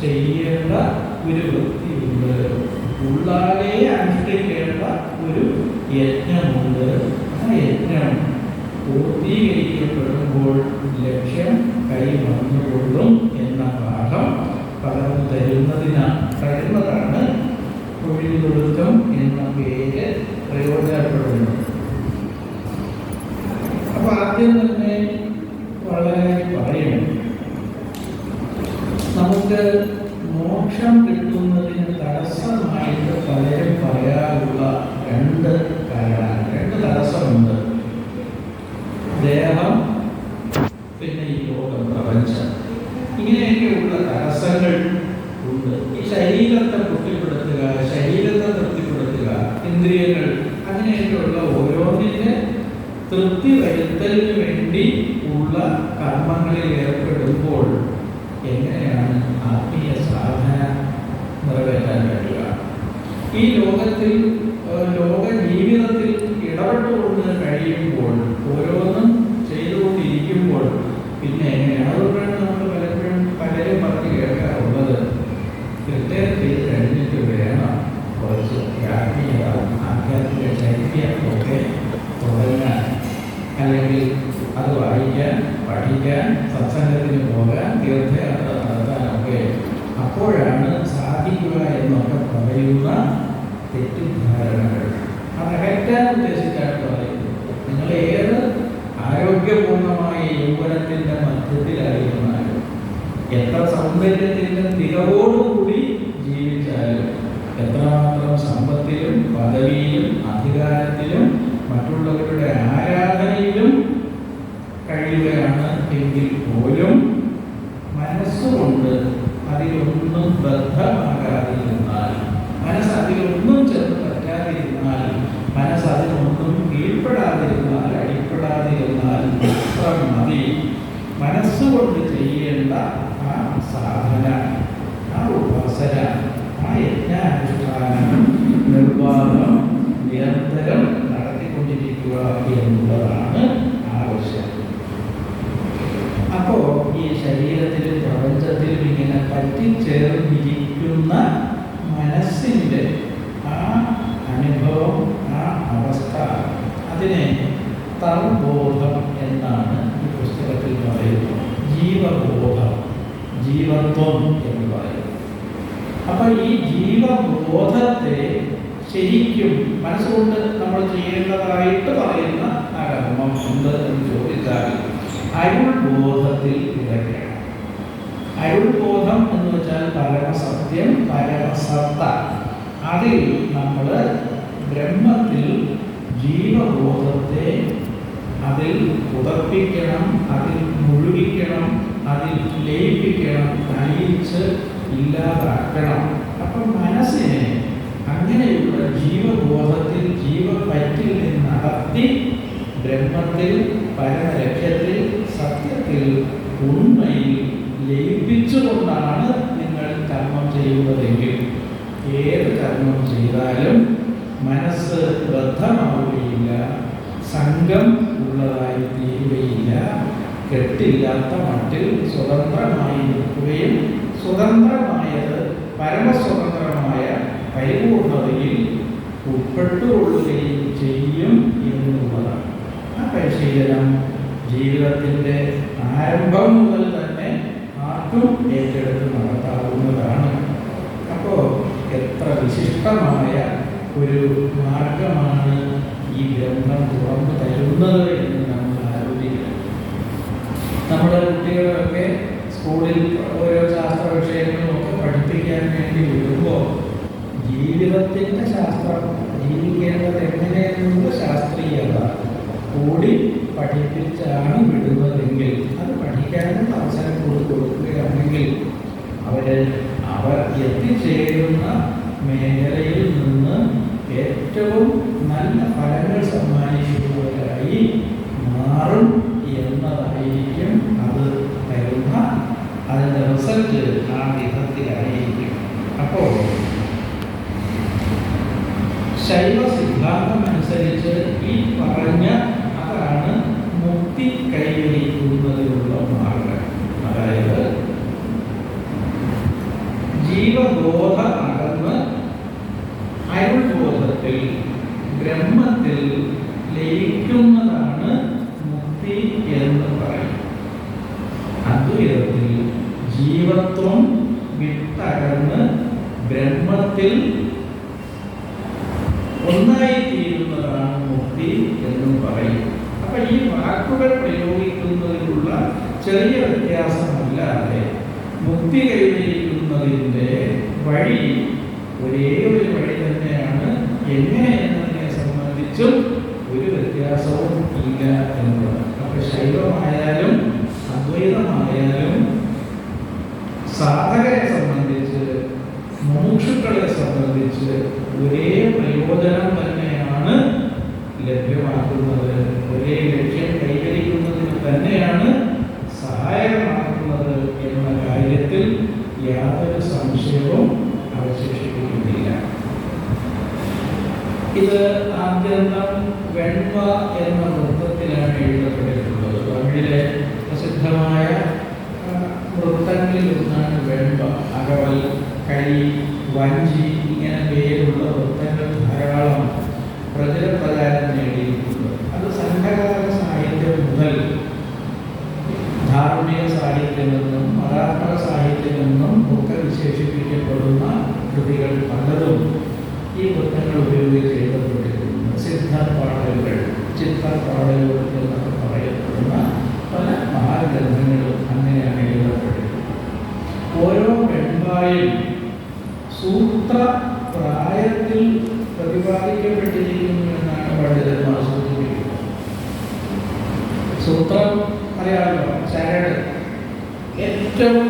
ചെയ്യേണ്ട ഒരു വൃത്തിയുണ്ട് ഉള്ളാലെ അനുഷ്ഠിക്കേണ്ട ഒരു യജ്ഞമുണ്ട്. ആ യജ്ഞം പൂർത്തീകരിക്കപ്പെടുമ്പോൾ ലക്ഷ്യം കൈവന്നുകൊള്ളും എന്ന പാഠം പകർന്നു തരുന്നതിനാ തരുന്നതാണ് തൊഴിലൊടുക്കം എന്ന പേര് പ്രയോജനപ്പെടുന്നത് അപ്പൊ ആദ്യം തന്നെ വളരെ പറയും നമുക്ക് മോക്ഷം കിട്ടുന്നതിന് തടസ്സമായിട്ട് പലരും പറയാറുള്ള രണ്ട് കാരണം രണ്ട് തടസ്സമുണ്ട് ദേഹം പിന്നെ ഈ ലോകം പ്രപഞ്ചം. ഇങ്ങനെയൊക്കെയുള്ള തടസ്സങ്ങൾ ഉണ്ട്. ഈ ശരീരത്തെ തൃപ്തിപ്പെടുത്തുക ശരീരത്തെ തൃപ്തിപ്പെടുത്തുക ഇന്ദ്രിയങ്ങൾ അങ്ങനെയൊക്കെയുള്ള ഓരോന്നിന്റെ തൃപ്തി വരുത്തലിന് വേണ്ടി ഉള്ള കർമ്മങ്ങളിൽ ഏർപ്പെടുമ്പോൾ എങ്ങനെയാണ് ആത്മീയ സാധന നിറവേറ്റാൻ കഴിയുക? ഈ ലോകത്തിൽ ലോക പിന്നെ അതുകൊണ്ടാണ് നമ്മൾ പലപ്പോഴും പലരും പറഞ്ഞ് കേൾക്കാറുള്ളത് കൃത്യത്തിൽ കഴിഞ്ഞിട്ട് വേണം കുറച്ച് ആത്മീയത ആധ്യാത്മിക ചൈത്യമൊക്കെ തുടങ്ങാൻ. അല്ലെങ്കിൽ അത് വായിക്കാൻ പഠിക്കാൻ സത്സംഗത്തിന് പോകാൻ തീർത്ഥയാത്ര നടത്താനൊക്കെ അപ്പോഴാണ് സാധിക്കുക എന്നൊക്കെ പറയുന്ന തെറ്റിദ്ധാരണകൾ. അത് അകറ്റാൻ ഉദ്ദേശിച്ചാണ് പറയുന്നത്. നിങ്ങൾ ഏത് ആരോഗ്യപൂർണമായ യൗവനത്തിന്റെ മധ്യത്തിലായിരുന്നാലും എത്ര സൗന്ദര്യത്തിന്റെ തികവോടുകൂടി ജീവിച്ചാലും എത്രമാത്രം സമ്പത്തിലും പദവിയിലും അധികാരത്തിലും മറ്റുള്ളവരുടെ ആരാധനയിലും കഴിയുകയാണ് എങ്കിൽ പോലും മനസ്സുകൊണ്ട് അതിലൊന്നും ബദ്ധമാകാതിരുന്നാൽ മനസ്സ് അതിലൊന്നും ചെന്ന് പറ്റാതിരുന്നാൽ മനസ്സ് അതിനൊന്നും കീഴ്പ്പെടാതിരുന്നാൽ മാത്രം മതി മനസ്സുകൊണ്ട് ചെയ്യേണ്ട ആ സാധന ആ ഉപാസന ആ യജ്ഞാനുഷ്ഠാനം നിർവാഹം നിരന്തരം നടത്തിക്കൊണ്ടിരിക്കുക എന്നുള്ളതാണ് ആവശ്യം. അപ്പോ ഈ ശരീരത്തിലും പ്രപഞ്ചത്തിലും ഇങ്ങനെ പറ്റിച്ചേർന്നിരിക്കുന്ന മനസ്സിന്റെ ആ അനുഭവം ആ അവസ്ഥ അതിനെ തർബോധം എന്നാണ് ഈ പുസ്തകത്തിൽ പറയുന്നത് ജീവബോധം ജീവത്വം എന്ന് പറയുന്നത് അപ്പൊ ഈ ജീവബോധത്തെ ശരിക്കും മനസ്സുകൊണ്ട് നമ്മൾ ചെയ്യേണ്ടതായിട്ട് പറയുന്ന ആ കർമ്മം എന്ത് എന്ന് ചോദിച്ചാൽ അരുൾബോധത്തിൽ കിടക്കണം അരുൾബോധം എന്ന് വെച്ചാൽ പരമസത്യം പരമസത്ത. അതിൽ നമ്മൾ ബ്രഹ്മത്തിൽ ജീവബോധത്തെ അതിൽ ഉറപ്പിക്കണം അതിൽ മുഴുകിക്കണം അതിൽ ലയിപ്പിക്കണം നയിച്ച് ഇല്ലാതാക്കണം അപ്പം മനസ്സിനെ അങ്ങനെയുള്ള ജീവബോധത്തിൽ ജീവപറ്റിൽ നിന്ന് നടത്തി ബ്രഹ്മത്തിൽ പരമലക്ഷ്യത്തിൽ സത്യത്തിൽ ഉണ്മയിൽ ലയിപ്പിച്ചുകൊണ്ടാണ് നിങ്ങൾ കർമ്മം ചെയ്യുന്നതെങ്കിൽ ഏത് കർമ്മം ചെയ്താലും മനസ്സ് ബദ്ധമാവുകയില്ല സംഘം ഉള്ളതായി തീരുകയില്ല കെട്ടില്ലാത്ത മട്ടിൽ സ്വതന്ത്രമായി നിൽക്കുകയും സ്വതന്ത്രമായത് പരമസ്വതന്ത്രമായ പരിപൂർണതയിൽ ഉൾപ്പെട്ടുകൊള്ളുകയും ചെയ്യും എന്നുള്ളതാണ്. ആ പരിശീലനം ജീവിതത്തിന്റെ ആരംഭം മുതൽ തന്നെ ആർക്കും ഏറ്റെടുത്ത് നടത്താവുന്നതാണ്. അപ്പോൾ എത്ര വിശിഷ്ടമായ ഒരു മാർഗമാണ് ഈ ഗ്രന്ഥം തുറന്നു തരുന്നത് എന്ന് നമ്മൾ ആലോചിക്കണം. നമ്മുടെ കുട്ടികളൊക്കെ സ്കൂളിൽ ഓരോ ശാസ്ത്ര വിഷയങ്ങളൊക്കെ പഠിപ്പിക്കാൻ വേണ്ടി വിടുമ്പോൾ ജീവിതത്തിന്റെ ശാസ്ത്രം ജീവിക്കേണ്ടത് എങ്ങനെയെന്നുള്ള ശാസ്ത്രീയത കൂടി പഠിപ്പിച്ചാണ് വിടുന്നതെങ്കിൽ അത് പഠിക്കാനുള്ള അവസരം കൂടി കൊടുക്കുകയാണെങ്കിൽ അവർ അവർ എത്തിച്ചേരുന്ന മേഖലയിൽ നിന്ന് ഏറ്റവും നല്ല ഫലങ്ങൾ സമ്മാനിക്കുന്നവരായി മാറും എന്നതായിരിക്കും അത് തരുന്ന അതിന്റെ റിസൾട്ട് ആ വിധത്തിലായിരിക്കും അപ്പോൾ ആനന്ദത്തിൽ ലയിക്കുന്നതാണ് മുക്തി എന്ന് പറയും അദ്വൈതത്തിൽ ജീവത്വം വിട്ടകന്ന് ബ്രഹ്മത്തിൽ ഒന്നായി തീരുന്നതാണ് മുക്തി എന്നും പറയും അപ്പൊ ഈ വാക്കുകൾ പ്രയോഗിക്കുന്നതിലുള്ള ചെറിയ വ്യത്യാസമല്ലാതെ മുക്തി കൈവരിക്കുന്നതിന്റെ വഴി ഒരേ ഒരു വഴി തന്നെയാണ് എങ്ങനെ എന്നതിനെ സംബന്ധിച്ചും ഒരു വ്യത്യാസവും ഇല്ല എന്നുള്ളത്. അപ്പൊ ശൈവമായാലും അദ്വൈതമായാലും സാധകരെ സംബന്ധിച്ച് മോക്ഷുക്കളെ സംബന്ധിച്ച് ഒരേ പ്രയോജനം തന്നെയാണ് ലഭ്യമാക്കുന്നത് ഒരേ ലക്ഷ്യം കൈവരിക്കുന്നതിന് തന്നെയാണ് സഹായമാക്കുന്നത് എന്ന കാര്യത്തിൽ യാതൊരു സംശയവും അവശേഷിപ്പിക്കുന്നില്ല. ഇത് ആദ്യന്തം വെൺമ എന്ന വൃത്തത്തിലാണ് എഴുതപ്പെട്ടിട്ടുള്ളത്. തമിഴിലെ പ്രസിദ്ധമായ വൃത്തങ്ങളിലൊന്നാണ് ഒന്നാണ് അകവൽ കൈ വഞ്ചി ഇങ്ങനെ പേരുള്ള വൃത്തങ്ങൾ ധാരാളം പ്രചരപ്രചാരം നേടിയിട്ടുണ്ട്. അത് സംഘകാല ധാർമ്മിക സാഹിത്യമെന്നും മതാത്മക സാഹിത്യമെന്നും ഒക്കെ വിശേഷിപ്പിക്കപ്പെടുന്ന കൃതികൾ പലതും ഈ വൃത്തങ്ങൾ ഉപയോഗിച്ച് എഴുതപ്പെട്ടിരിക്കുന്നു. സിദ്ധ പാടലുകൾ ചിത്ര പാടലുകൾ എന്നൊക്കെ പറയപ്പെടുന്ന പല മഹാഗ്രന്ഥങ്ങളും അങ്ങനെയാണ് എഴുതപ്പെട്ടിരിക്കുന്നത്. ഓരോ പെൺപായും സൂത്ര പ്രായത്തിൽ പ്രതിപാദിക്കപ്പെട്ടിരിക്കുന്നു എന്നാണ് പണ്ഡിതന്മാർ സൂചിപ്പിക്കുന്നത്. സൂത്രം അറിയാമല്ലോ? ഏറ്റവും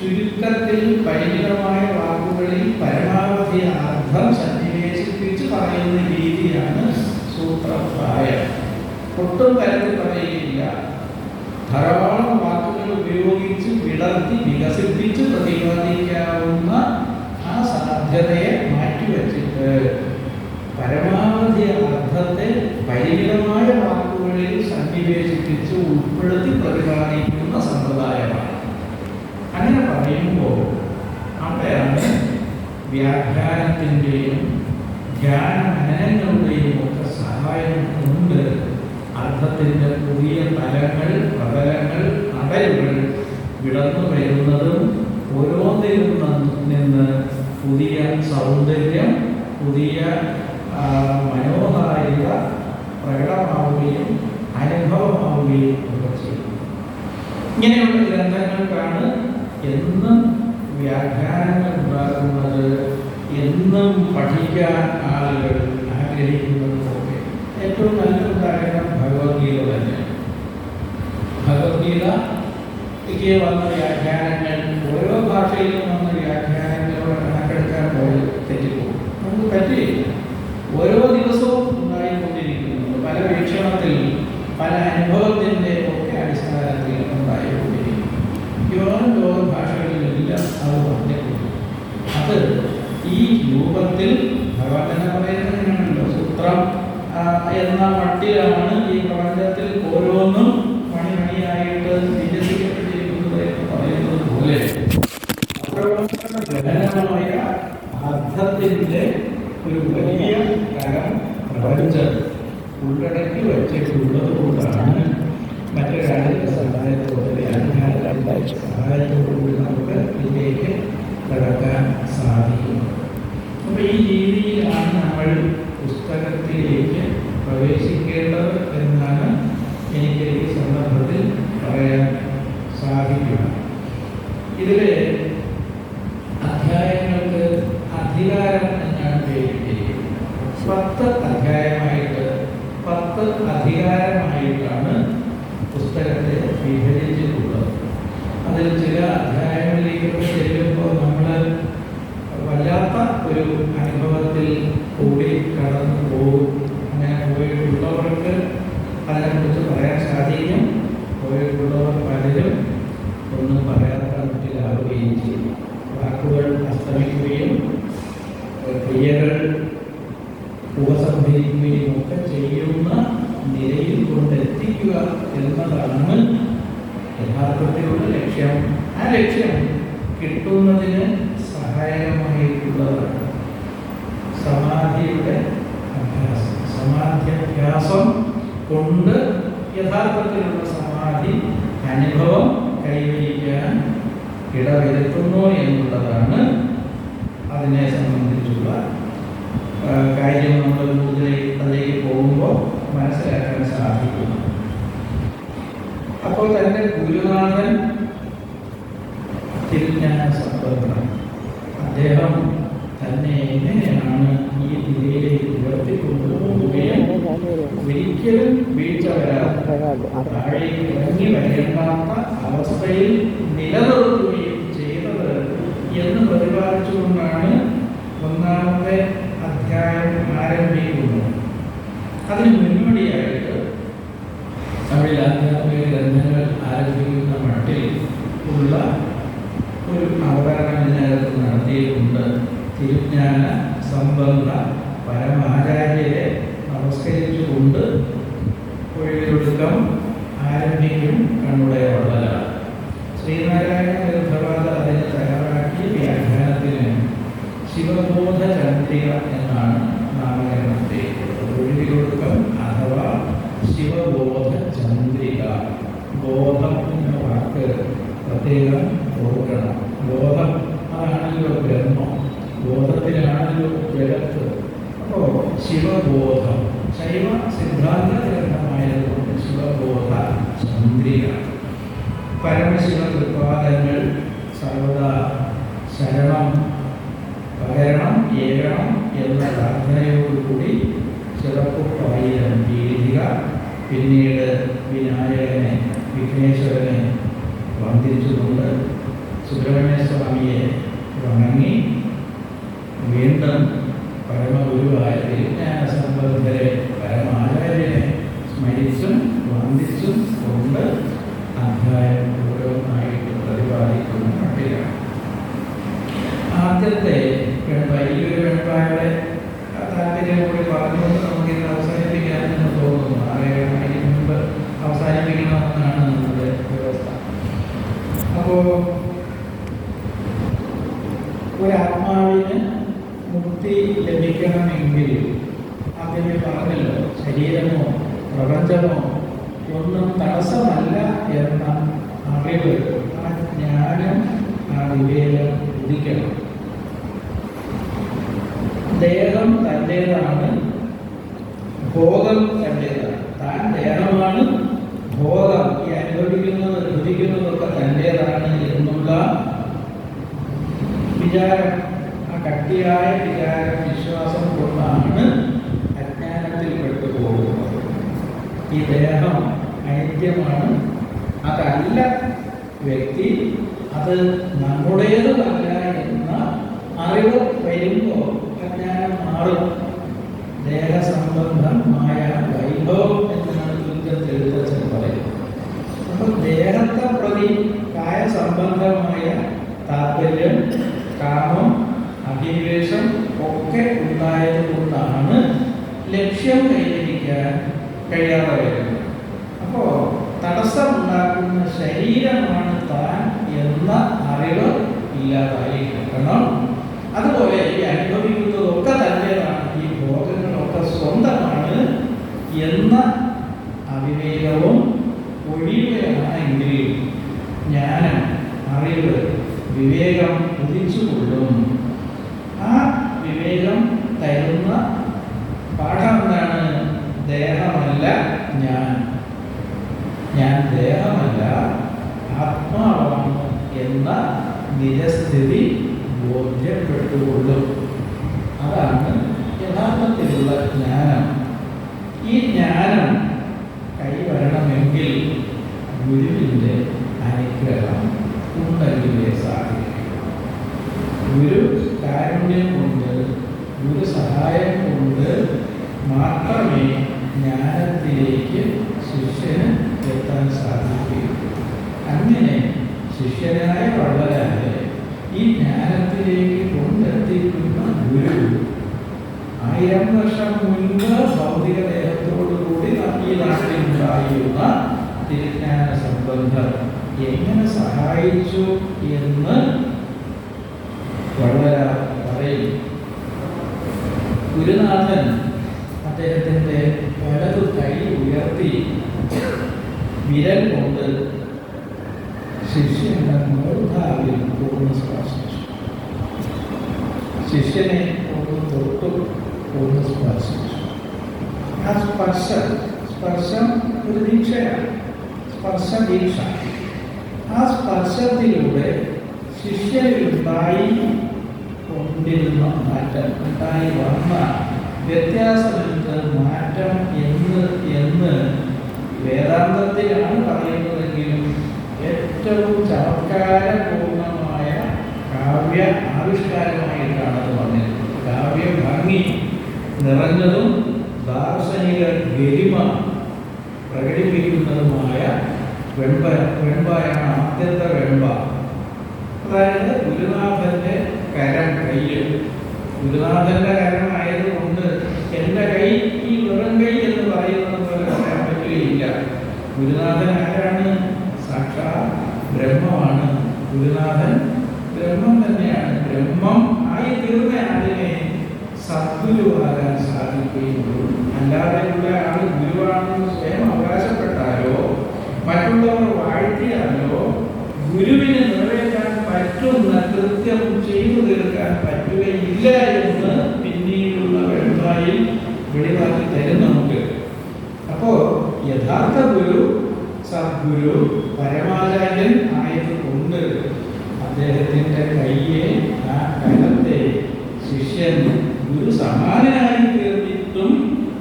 ചുരുക്കത്തിൽ പരിമിതമായ വാക്കുകളിൽ പരമാവധി അർത്ഥം സന്നിവേശിപ്പിച്ച് പറയുന്ന രീതിയാണ് സൂത്രപ്രായം. ഒട്ടും കരുതി പറയുകയില്ല. ധാരാളം വാക്കുകൾ ഉപയോഗിച്ച് വിളർത്തി വികസിപ്പിച്ച് പ്രതിപാദിക്കാവുന്ന ആ സാധ്യതയെ ധ്യാന മനനങ്ങളുടെയും ഒക്കെ സഹായം കൊണ്ട് അർത്ഥത്തിന്റെ പുതിയ തലങ്ങൾ പ്രതലങ്ങൾ അടരുകൾ വിടന്നു വരുന്നതും ഓരോന്നിലും നിന്ന് പുതിയ സൗന്ദര്യം പുതിയ മനോഹാരിത പ്രകടമാവുകയും അനുഭവമാവുകയും ഒക്കെ ചെയ്യും. ഇങ്ങനെയുള്ള ഗ്രന്ഥങ്ങൾക്കാണ് എന്നും വ്യാഖ്യാനങ്ങൾ ഉണ്ടാകുന്നത്. എന്നും പഠിക്കാൻ ആളുകൾ ആഗ്രഹിക്കുന്നതൊക്കെ ഏറ്റവും നല്ല ഉദാഹരണം ഭഗവത്ഗീത തന്നെ. ഭഗവത്ഗീതയ്ക്ക് വന്ന വ്യാഖ്യാനങ്ങൾ ഓരോ ഭാഷയിലും വന്ന വ്യാഖ്യാനങ്ങളോട് കണക്കെടുക്കാൻ പോലും തെറ്റിപ്പോകും. നമുക്ക് പറ്റില്ല ഓരോ ദിവസവും ഉണ്ടായിക്കൊണ്ടിരിക്കുന്നു. പല വീക്ഷണത്തിൽ പല അനുഭവത്തിന്റെ ഒക്കെ അടിസ്ഥാനത്തിൽ ഉണ്ടായിക്കൊണ്ടിരിക്കുന്നു മിക്കവാറും ലോക ഭാഷകളിലെല്ലാം അത് പറഞ്ഞിട്ടുണ്ട് അത് ഈ രൂപത്തിൽ ഭഗവാൻ തന്നെ പറയുന്നതിനാണല്ലോ സൂത്രം ആ, എന്ന മട്ടിലാണ് ഈ പ്രപഞ്ചത്തിൽ ഓരോന്നും മണിമണിയായിട്ട് വിന്യസിക്കപ്പെട്ടിരിക്കുന്നത് എന്ന് പറയുന്നത് പോലെ. ഗഹനമായ അർത്ഥത്തിന്റെ ഒരു വലിയ തരം പ്രപഞ്ചം ഉള്ളടക്കി വച്ചിട്ടുള്ളത് കൊണ്ടാണ് മറ്റൊരാളുടെ സഹായത്തോടെ വ്യാഖ്യാനങ്ങളുടെ സഹായത്തോടുകൂടി നമുക്ക് ഇതിലേക്ക് കടക്കാൻ സാധിക്കും. അപ്പോൾ ഈ രീതിയിലാണ് നമ്മൾ പുസ്തകത്തിലേക്ക് പ്രവേശിക്കേണ്ടത് എന്നാണ് എനിക്ക് ഈ സന്ദർഭത്തിൽ പറയാൻ സാധിക്കുക. ഇതിലെ അധ്യായങ്ങൾക്ക് അധികാരം എന്നാണ് പേരിട്ടിരിക്കുന്നത്. പത്ത് അധ്യായമായിട്ട് പത്ത് അധികാരമായിട്ടാണ് പുസ്തകത്തെ വിഭജിച്ചിട്ടുള്ളത് അതിൽ ചില അധ്യായങ്ങളിലേക്ക് ചെല്ലുമ്പോൾ നമ്മൾ വല്ലാത്ത ഒരു അനുഭവത്തിൽ കൂടി കടന്നു പോകും അങ്ങനെ പോയിട്ടുള്ളവർക്ക് അതിനെക്കുറിച്ച് പറയാൻ സാധിക്കും പോയിട്ടുള്ളവർ പലരും ഒന്നും പറയാത്ത മട്ടിലാവുകയും ചെയ്യും വാക്കുകൾ അസ്തമിക്കുകയും ക്രിയകൾ ഉപസംഹരിക്കുകയും ഒക്കെ ചെയ്യുന്ന നിലയിൽ കൊണ്ടെത്തിക്കുക എന്നതാണ് യഥാർത്ഥത്തിലുള്ള ലക്ഷ്യം ആ ലക്ഷ്യം കിട്ടുന്നതിന് സഹായകമായിട്ടുള്ളതാണ് സമാധിയുടെ അഭ്യാസം സമാധ്യാഭ്യാസം കൊണ്ട് യഥാർത്ഥത്തിലുള്ള സമാധി അനുഭവം കൈവരിക്കാൻ ഇടവരുത്തുന്നു എന്നുള്ളതാണ് അതിനെ സംബന്ധിച്ചുള്ള കാര്യം നമ്മൾ കൂടുതൽ അതിലേക്ക് പോകുമ്പോൾ മനസ്സിലാക്കാൻ സാധിക്കുന്നു. അപ്പോൾ തന്നെ ഗുരുനാഥൻ തിരുജ്ഞാന സമ്പർക്കണം അദ്ദേഹം തന്നെ എങ്ങനെയാണ് ഈ നിലയിലേക്ക് ഉയർത്തിക്കൊണ്ടുപോവുകയും ഒരിക്കലും വീഴ്ച ഇറങ്ങി വരേണ്ടാത്ത അവസ്ഥയിൽ നിലനിർത്തുകയും ചെയ്തത് എന്ന് പ്രതിപാദിച്ചുകൊണ്ടാണ് ഒന്നാമത്തെ അധ്യായം ആരംഭിക്കുന്നത്. അതിന് മുന്നോടിയായിട്ട് തമിഴ് ആധ്യാത്മിക ഗ്രന്ഥങ്ങൾ ആരംഭിക്കുന്ന മട്ടിൽ ഉള്ള ഒരു അവതരണം ഇതിനകത്ത് നടത്തിയിട്ടുണ്ട്. തിരുജ്ഞാന സംബന്ധ പരമാചാര്യരെ നമസ്കരിച്ചുകൊണ്ട് ഒഴിവെടുക്കം ആരംഭിക്കും കണ്ണുടയ വള്ളലാണ് ശ്രീനാരായണ ഗ്രന്ഥപാത അതിന് തയ്യാറാക്കിയ വ്യാഖ്യാനത്തിന് ശിവബോധ ചന്ദ്രിക എന്നാണ് നാമകരണം ഒഴിവിലൊടുക്കം അഥവാ ശിവബോധ ചന്ദ്രിക ബോധം എന്ന വാക്ക് പ്രത്യേകം പിന്നീട് വിനായകനെ വിഘ്നേശ്വരനെ വന്ദിച്ചുകൊണ്ട് സുബ്രഹ്മണ്യ സ്വാമിയെ വണങ്ങി വീണ്ടും പരമഗുരുവായ വിജ്ഞാന സംബന്ധരെ പരമാചാര്യനെ സ്മരിച്ചും വന്ദിച്ചും കൊണ്ട് അധ്യായം ഓരോന്നായിട്ട് പ്രതിപാദിക്കുന്ന മട്ടിലാണ് ആദ്യത്തെ വെൺപായ ഈ ഒരു വെൺപായുടെ താല്പര്യം കൂടി പറഞ്ഞുകൊണ്ട് നമുക്ക് ഇത് അവസാനിപ്പിക്കാമെന്ന് തോന്നുന്നു ആറേഴ് മണിക്ക് മുമ്പ് അവസാനിപ്പിക്കണമെന്നാണ് നമ്മുടെ വ്യവസ്ഥ അപ്പോൾ ഒരാത്മാവിന് മുക്തി ലഭിക്കണമെങ്കിൽ അതിന് പറഞ്ഞല്ലോ ശരീരമോ പ്രപഞ്ചമോ ഒന്നും തടസ്സമല്ല എന്ന അറിവ് ആ ജ്ഞാനം ആ വിവേകം ഉദിക്കണം. ദേഹം തന്റേതാണ് ഭോഗം തന്റേതാണ്. താൻ ദേഹമാണ് ഭോഗം ഈ അനുഭവിക്കുന്നത് രുചിക്കുന്നതൊക്കെ തന്റേതാണ് എന്നുള്ള വിചാരം ആ കട്ടിയായ വിചാരം വിശ്വാസം കൊണ്ടാണ് ഈ ദേഹം ഐക്യമാണ്. അതല്ല വ്യക്തി അത് നമ്മുടേതല്ല എന്ന അറിവ് വരുമ്പോൾ അജ്ഞാനം മാറും. ദേഹസംബന്ധമായ വൈഭവം എന്നാണ് തുല്യത്തിൽ എഴുത്തച്ഛൻ പറയുന്നത്. അപ്പം ദേഹത്തെ പ്രതി കായസംബന്ധമായ താല്പര്യം കാമം അഭിനിവേശം ഒക്കെ ഉണ്ടായത് കൊണ്ടാണ് ലക്ഷ്യം കൈവരിക്കാൻ കഴിയാതെ വരുന്നത് അപ്പോൾ തടസ്സമുണ്ടാക്കുന്ന ശരീരമാണ് താൻ എന്ന അറിവ് ഇല്ലാതായി കിട്ടണം അതുപോലെ ഈ അനുഭവിക്കുന്നതൊക്കെ തന്റെതാണ് ഈ ഭോഗങ്ങളൊക്കെ സ്വന്തമാണ് എന്ന അവിവേകവും ഒഴിയുകയാണെങ്കിൽ ജ്ഞാനം അറിവ് വിവേകം ഉദിച്ചുകൊള്ളും. ആ വിവേകം തരുന്ന പാഠം എന്താണ് ദേഹമല്ല ഞാൻ ഞാൻ ദേഹമല്ല ആത്മാവാണ് എന്ന നിരസ്ഥിതി ബോധ്യപ്പെട്ടുകൊള്ളും. അതാണ് യഥാർത്ഥത്തിലുള്ള ജ്ഞാനം. ഈ ജ്ഞാനം കൈവരണമെങ്കിൽ ഗുരുവിന്റെ അനുഗ്രഹം ഉണ്ടെങ്കിലേ സാധിക്കും ഗുരു കാരുണ്യം കൊണ്ട് ഗുരു സഹായം കൊണ്ട് മാത്രമേ ജ്ഞാനത്തിലേക്ക് ശിഷ്യന് എത്താൻ സാധിക്കുകയുള്ളൂ അങ്ങനെ ശിഷ്യനായ വള്ളലാലെ ഈ ജ്ഞാനത്തിലേക്ക് കൊണ്ടെത്തിക്കുന്ന ഗുരു ആയിരം വർഷം മുൻപ് ഭൗതിക ദേഹത്തോടുകൂടി ഈ നാട്ടിലുണ്ടായിരുന്ന തിരുജ്ഞാന സംബന്ധം എങ്ങനെ സഹായിച്ചു എന്ന് വള്ളല പറയും ഗുരുനാഥൻ അദ്ദേഹത്തിന്റെ വലതു കൈ ഉയർത്തി വിരൽ കൊണ്ട് ശിഷ്യന്റെ മൂർധാവിൽ പൂർണ സ്പർശിച്ചു. ശിഷ്യനെ ഒന്ന് തൊട്ടു പൂർണ സ്പർശിച്ചു. ആ സ്പർശം സ്പർശം ഒരു ദീക്ഷയാണ്. സ്പർശ ദീക്ഷ. ആ സ്പർശത്തിലൂടെ ശിഷ്യനുണ്ടായി കൊണ്ടിരുന്ന മാറ്റം ഉണ്ടായി. വന്ന വ്യത്യാസമെന്ത് മാറ്റം എന്ന് എന്ന് വേദാന്തത്തിലാണ് പറയുന്നതെങ്കിലും ഏറ്റവും ചമത്കാരപൂർണമായ കാവ്യ ആവിഷ്കാരമായിട്ടാണ് അത് പറഞ്ഞിരുന്നത് കാവ്യ ഭംഗി നിറഞ്ഞതും ദാർശനിക ഗരിമ പ്രകടിപ്പിക്കുന്നതുമായ വെൺപ വെൺപായാണ് ആദ്യത്തെ വെൺപ അതായത് ഗുരുനാഥന്റെ കരം കയ്യിൽ. ഗുരുനാഥന്റെ കരമായത് കൊണ്ട് എന്റെ കൈ ഈ വെറും കൈ എന്ന് പറയുന്നത് പോലെ പറയാൻ പറ്റുകയില്ല ഗുരുനാഥൻ ആരാണ്? സാക്ഷാ ബ്രഹ്മമാണ്. ഗുരുനാഥൻ ബ്രഹ്മം തന്നെയാണ്. ബ്രഹ്മം ആയി തീർന്ന ആളിനെ സദ്ഗുരുവാകാൻ സാധിക്കുകയുള്ളൂ. അല്ലാതെയുള്ള ആൾ ഗുരുവാണെന്ന് സ്വയം അവകാശപ്പെട്ടാലോ മറ്റുള്ളവർ വാഴ്ത്തിയാലോ ഗുരുവിനെ നിറവേറ്റാൻ പറ്റുന്ന കൃത്യം ചെയ്തു തീർക്കാൻ പറ്റുകയില്ല എന്ന് പിന്നീടുള്ള വെളിവായിൽ വെളിവാക്കി തരും നമുക്ക്. അപ്പോ യഥാർത്ഥ ഗുരു സദ്ഗുരു പരമാചാര്യൻ ആയതുകൊണ്ട് അദ്ദേഹത്തിന്റെ കയ്യെ ആ കലത്തെ ശിഷ്യൻ ഗുരു സമാനനായി തീർന്നിട്ടും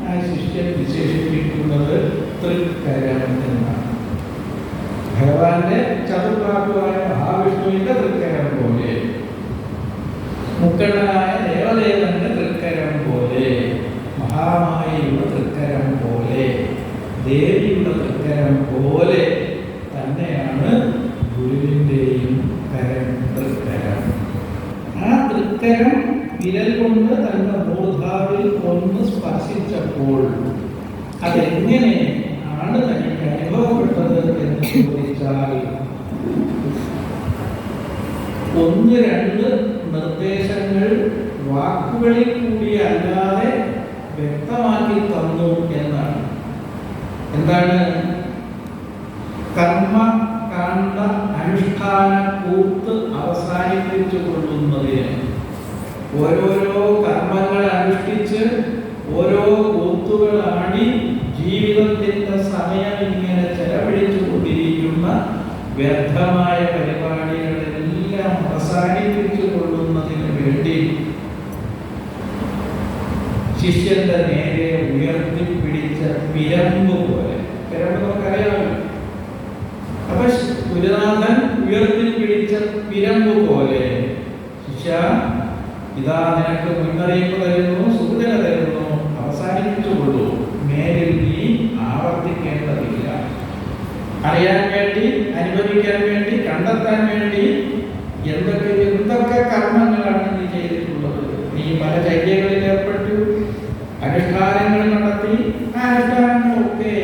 ആ ശിഷ്യൻ വിശേഷിപ്പിക്കുന്നത് തൃക്കരം എന്നാണ്. ഭഗവാന്റെ ചതുർബാഹുവായ മഹാവിഷ്ണുവിന്റെ തൃക്കരം പോലെ. മുക്കണ്ണനായ ദേവദേവന്റെ തൃക്കരം പോലെ. മഹാമായയുടെ തൃക്കരം പോലെ. ദേവിയുടെ തൃക്കരം പോലെ തന്നെയാണ് ഗുരുവിന്റെയും കരം തൃക്കരം. ആ തൃക്കരം വിരൽ കൊണ്ട് തന്റെ മൂർധാവിൽ ഒന്ന് സ്പർശിച്ചപ്പോൾ അതെങ്ങനെ ഒന്ന് രണ്ട് നിർദ്ദേശങ്ങൾ വാക്കുകളിൽ കൂടി അല്ലാതെ വ്യക്തമാക്കി തന്നു എന്നാണ്. എന്താണ്? കർമ്മ കാണ്ട അനുഷ്ഠാന കൂത്ത് അവസാനിപ്പിച്ചു കൊള്ളുന്നതിന് ഓരോരോ കർമ്മങ്ങൾ അനുഷ്ഠിച്ച് ഓരോ കൂത്തുകളാടി ജീവിതത്തിന്റെ സമയം ഇങ്ങനെ ചെലവഴിച്ചു കൊണ്ടിരിക്കുന്ന വ്യർത്ഥമായ പരിപാടികളെല്ലാം അവസാനിപ്പിച്ചു കൊള്ളുന്നതിന് വേണ്ടി ശിഷ്യന്റെ നേരെ ഉയർത്തിപ്പിടിച്ച പിരമ്പ് പോലെ. അപ്പൊ ഗുരുനാഥൻ ഗുരുനാഥൻ ഉയർത്തിപ്പിടിച്ച പിരമ്പ് പോലെ ശിഷ്യ ഇതാ നിനക്ക് മുന്നറിയിപ്പ് തരുന്നു സൂചന തരുന്നു അവസാനിപ്പിച്ചുകൊള്ളൂ. മേലിൽ നീ ആവർത്തിക്കേണ്ടതില്ല. അറിയാൻ വേണ്ടി അനുഭവിക്കാൻ വേണ്ടി കണ്ടെത്താൻ വേണ്ടി എന്തൊക്കെ എന്തൊക്കെ കർമ്മങ്ങളാണ് നീ ചെയ്തിട്ടുള്ളത്? നീ പല ചര്യകളിൽ ഏർപ്പെട്ടു അനുഷ്ഠാനങ്ങൾ നടത്തി ആ അനുഷ്ഠാനങ്ങളൊക്കെ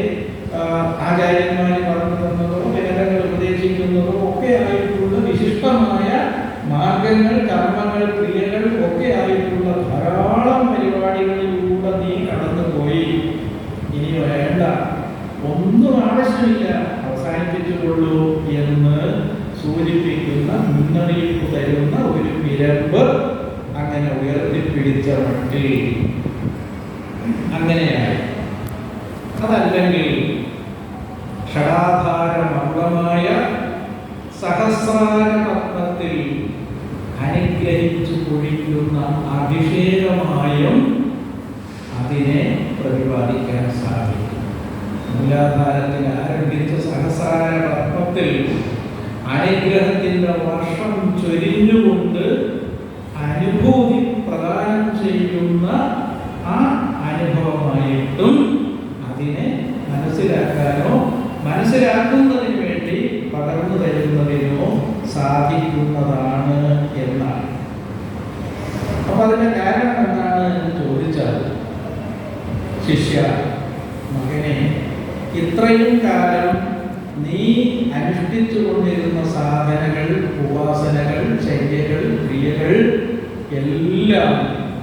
ആചാര്യന്മാർ പറഞ്ഞു തന്നതോ വേദങ്ങൾ ഉപദേശിക്കുന്നതോ ഒക്കെ ആയിട്ടുള്ള വിശിഷ്ടമായ മാർഗങ്ങൾ കർമ്മങ്ങൾ ക്രിയകൾ ഒക്കെ ആയിട്ടുള്ള ധാരാളം പരിപാടികളിലൂടെ നീ കടന്നുപോയി. ഇനി വേണ്ട ഒന്നും ആവശ്യമില്ല അവസാനിപ്പിച്ചുകൊള്ളൂ എന്ന് സൂചിപ്പിക്കുന്ന മുന്നറിയിപ്പ് തരുന്ന ഒരു പിരമ്പ് അങ്ങനെ ഉയർത്തിപ്പിടിച്ച മട്ടിൽ അങ്ങനെയായി. അതല്ലെങ്കിൽ ഷടാധാരമംഗമായ സഹസ്രാരപത്മത്തിൽ അനുഗ്രഹിച്ചു പൊഴിക്കുന്ന അഭിഷേകമായും അതിനെ പ്രതിപാദിക്കാൻ സാധിക്കും. മൂലാധാരത്തിൽ ആരംഭിച്ച സഹസ്രായ പത്മത്തിൽ അനുഗ്രഹത്തിന്റെ വർഷം ചൊരിഞ്ഞുകൊണ്ട് അനുഭൂതി പ്രദാനം ചെയ്യുന്ന ആ അനുഭവമായിട്ടും അതിനെ മനസ്സിലാക്കാനോ മനസ്സിലാക്കുന്നതിന് വേണ്ടി പകർന്നു തരുന്നതിനോ സാധിക്കുന്നതാണ് എന്നാണ്. അപ്പൊ അതിന്റെ കാരണം എന്താണ് എന്ന് ചോദിച്ചാൽ ശിഷ്യ മകനെ ഇത്രയും കാലം നീ അനുഷ്ഠിച്ചു കൊണ്ടിരുന്ന സാധനകൾ ഉപാസനകൾ ചര്യകൾ ക്രിയകൾ എല്ലാം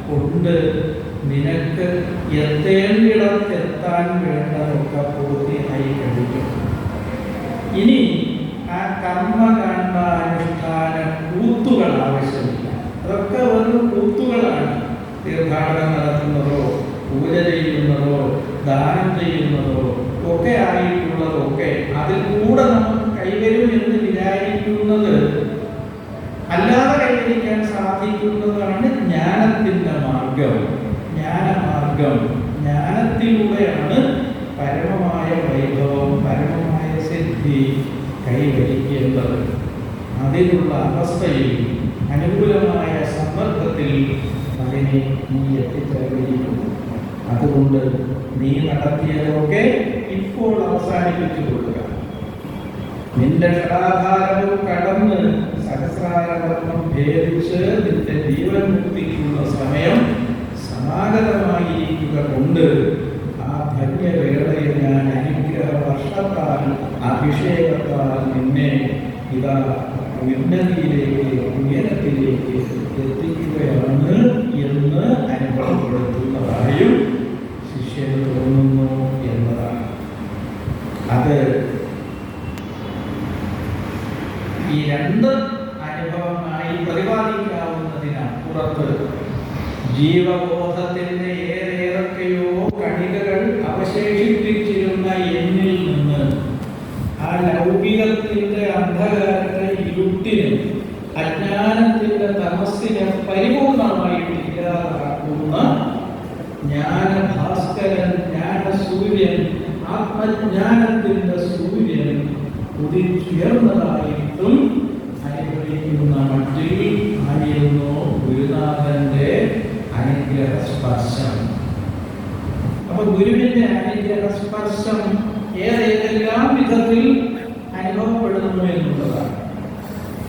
കൊണ്ട് നിനക്ക് എത്തേണ്ടിടത്തെത്താൻ വേണ്ടതൊക്കെ പൂർത്തിയായി കഴിഞ്ഞു. ഇനി ആ കർമ്മകാണ്ട അനുഷ്ഠാന കൂത്തുകൾ ആവശ്യമില്ല. അതൊക്കെ വെറും കൂത്തുകളാണ്. തീർത്ഥാടനം നടത്തുന്നതോ പൂജ ചെയ്യുന്നതോ ദാനം ചെയ്യുന്നതോ ഒക്കെ ആയിട്ടുള്ളതൊക്കെ അതിൽ കൂടെ നമുക്ക് കൈവരും എന്ന് വിചാരിക്കുന്നത് അല്ലാതെ കൈവരിക്കാൻ സാധിക്കുന്നതാണ് ജ്ഞാനത്തിന്റെ മാർഗം. ജ്ഞാനമാർഗം. ജ്ഞാനത്തിലൂടെയാണ് പരമമായ വൈഭവം പരമമായ സിദ്ധി കൈവരിക്കേണ്ടത്. അതിനുള്ള അവസ്ഥയിൽ അനുകൂലമായ സമ്മർദ്ദത്തിൽ അതിനെ നീ എത്തിച്ചേർന്നിരിക്കുന്നു. അതുകൊണ്ട് നീ നടത്തിയതൊക്കെ ഇപ്പോൾ അവസാനിപ്പിച്ചു കൊടുക്കുക. നിന്റെ ഷടാധാരവും കടന്ന് സഹസ്രാരവർണം ഭേദിച്ച് നിന്റെ ജീവൻ മുക്തിക്കുള്ള സമയം സമാഗതമായിരിക്കുക കൊണ്ട് ആ ധന്യവേളയെ ഞാൻ അനുഗ്രഹ വർഷത്താൽ അഭിഷേകത്താൽ നിന്നെ ഇതാ ഉന്നതിയിലേക്ക് ഉയരത്തിലേക്ക് എത്തിക്കുകയാണ് എന്ന് അനുഭവപ്പെടുത്തുന്നതായും ശിഷ്യന് തോന്നുന്നു.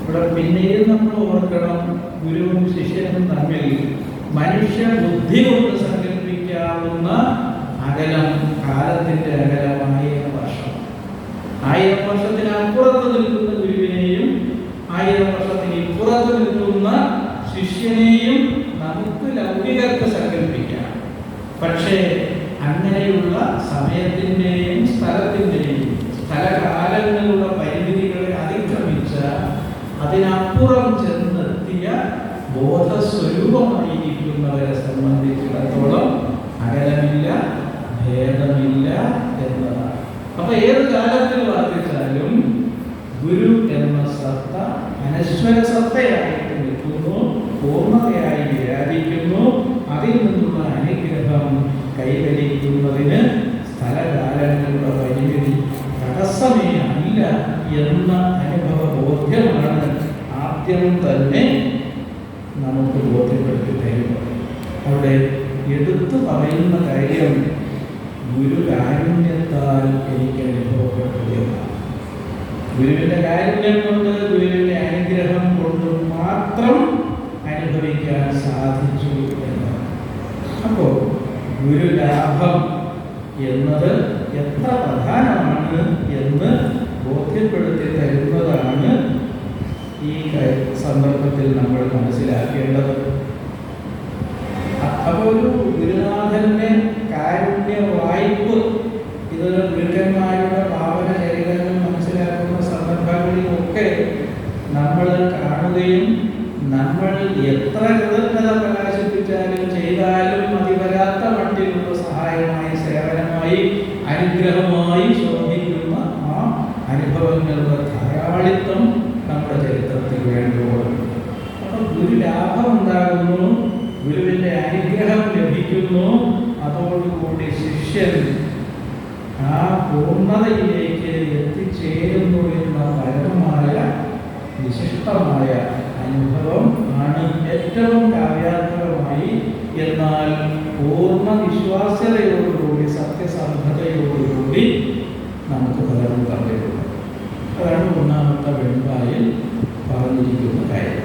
ഇവിടെ പിന്നെയും നമ്മൾ ഓർക്കണം ഗുരുവും ശിഷ്യനും തമ്മിൽ മനുഷ്യ ബുദ്ധി കൊണ്ട് സങ്കല്പിക്കാവുന്ന അകലം കാലത്തിന്റെ അകലം ആയിരം വർഷം. ആയിരം വർഷത്തിന് അപ്പുറത്ത് നിൽക്കുന്ന ഗുരുവിനെയും ആയിരം വർഷത്തിന് ഇപ്പുറത്ത് നിൽക്കുന്ന ശിഷ്യനെയും നമുക്ക് ലൗകികർക്ക് സങ്കല്പിക്കാം. പക്ഷേ അങ്ങനെയുള്ള സമയത്തിന്റെയും സ്ഥലത്തിന്റെയും സ്ഥലകാലങ്ങളുടെ പരിമിതി അതിനപ്പുറം ചെന്നെത്തിയ ബോധസ്വരൂപമായിരിക്കുന്നവരെ സംബന്ധിച്ചിടത്തോളം അകലമില്ല ഭേദമില്ല എന്നതാണ്. അപ്പൊ ഏത് കാലത്തിൽ വർദ്ധിച്ചാലും ഗുരു എന്ന സത്ത അനശ്വര സത്തയായിട്ട് നിൽക്കുന്നു പൂർണതയായി വിരാജിക്കുന്നു. അതിൽ നിന്നുള്ള അനുഗ്രഹം കൈവരിക്കുന്നതിന് സ്ഥലകാലങ്ങളുടെ പരിമിതി തടസ്സമേ അല്ല എന്ന ആദ്യം തന്നെ നമുക്ക് ബോധ്യപ്പെടുത്തി തരുന്നത് അവിടെ എടുത്തു പറയുന്ന കാര്യം ഗുരു കാരുണ്യത്താൽ എനിക്ക് അനുഭവപ്പെട്ടതാണ് ഗുരുവിന്റെ കാരുണ്യം കൊണ്ട് ഗുരുവിന്റെ അനുഗ്രഹം കൊണ്ട് മാത്രം അനുഭവിക്കാൻ സാധിച്ചു എന്നാണ്. അപ്പോൾ ഗുരുലാഭം എന്നത് എത്ര പ്രധാനമാണ് എന്ന് ബോധ്യപ്പെടുത്തി തരുന്നതാണ് ഈ സന്ദർഭത്തിൽ നമ്മൾ മനസ്സിലാക്കേണ്ടത് എന്നാൽ പൂർണ്ണ വിശ്വാസ്യതയോടുകൂടി സത്യസന്ധതയോടുകൂടി നമുക്ക് പലരും തന്നിട്ടുണ്ട് അതാണ് ഒന്നാമത്തെ വെൺപായിൽ പറഞ്ഞിരിക്കുന്ന കാര്യം